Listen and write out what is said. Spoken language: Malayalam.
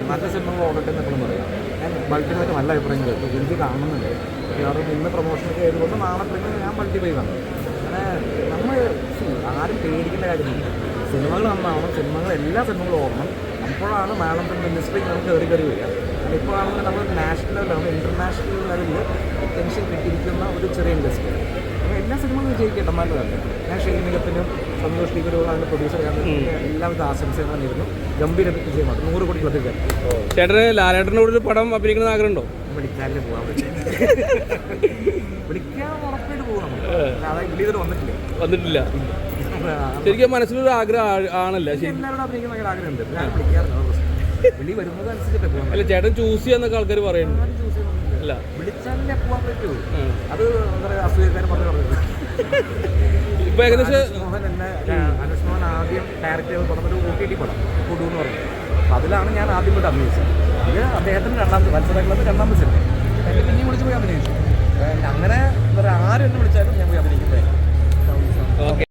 നല്ല സിനിമകൾ ഓടട്ടെ എപ്പോഴും പറയാം. ഞാൻ മൾട്ടിപ്ലൈക്ക് നല്ല അഭിപ്രായം കേട്ടു. എനിക്ക് കാണുന്നുണ്ട്. കാരണം ഇന്ന് പ്രൊമോഷനൊക്കെ ആയതുകൊണ്ട് നാളെ പിന്നെ ഞാൻ മൾട്ടിപ്ലൈ കാണും. അങ്ങനെ നമ്മൾ ആരും പേടിക്കേണ്ട കാര്യമില്ല. സിനിമകൾ നന്നാവണം. സിനിമകൾ എല്ലാ സിനിമകളും ഓടണം. അപ്പോഴാണ് മാഡത്തിന്റെ ഇൻഡസ്ട്രിക്ക് നമുക്ക് കയറി കയറി വരിക. ആണെങ്കിൽ നമ്മൾ നാഷണൽ ലെവലാണ് ഇന്റർനാഷണൽ ലെവലിൽ ടെൻഷൻ കിട്ടിയിരിക്കുന്ന ഒരു ചെറിയ ഇൻഡസ്ട്രി വിജയിക്കട്ടെ. നല്ലതല്ലേ. ഞാൻ ഷെയ്മികത്തിനും സന്തോഷ് ടീക്കറുകളും അതിന്റെ പ്രൊഡ്യൂസർ എല്ലാവിധ ആശംസകളും തന്നിരുന്നു ഗംഭീര വിജയമാണ്. നൂറ് കോടി പ്രതികൾ ചേട്ടന് ലാലേട്ടന്റെ കൂടെ ഒരു പടം ആഗ്രഹം ആഗ്രഹമുണ്ടോ? വിളിക്കാല്ലേ പോകാൻ പറ്റും വിളിക്കാൻ ഉറപ്പായിട്ട് പോകും അതായത് വിളി വന്നിട്ടില്ല? വന്നിട്ടില്ല. ശരിക്കും മനസ്സിലൊരു ആഗ്രഹം ആണല്ലേ എല്ലാവരോടും അഭിനയിക്കുന്ന ഭയങ്കര ആഗ്രഹമുണ്ട്. ഞാൻ വിളിക്കാറുണ്ട് വിളി വരുന്നത് അനുസരിച്ചിട്ട് അല്ല ചേട്ടൻ ചൂസ് ചെയ്യാന്നൊക്കെ ആൾക്കാർ പറയുന്നു. അല്ല. വിളിച്ചാലേ പോകാൻ പറ്റൂ. അത് എന്താ പറയുക അസൂയക്കാരൻ പറഞ്ഞു ഇപ്പൊ ഏകദേശം എന്നെ എന്ന് അതിലാണ് ഞാൻ ആദ്യം കൂടെ അഭിനയിച്ചത്. ഇത് അദ്ദേഹത്തിന് രണ്ടാമത്തെ മത്സരങ്ങളത് രണ്ടാമത്തെ സിനിമ എന്നെ പിന്നെയും വിളിച്ച് പോയി അഭിനയിച്ചു. അങ്ങനെ വിളിച്ചാലും ഞാൻ പോയി എന്നെ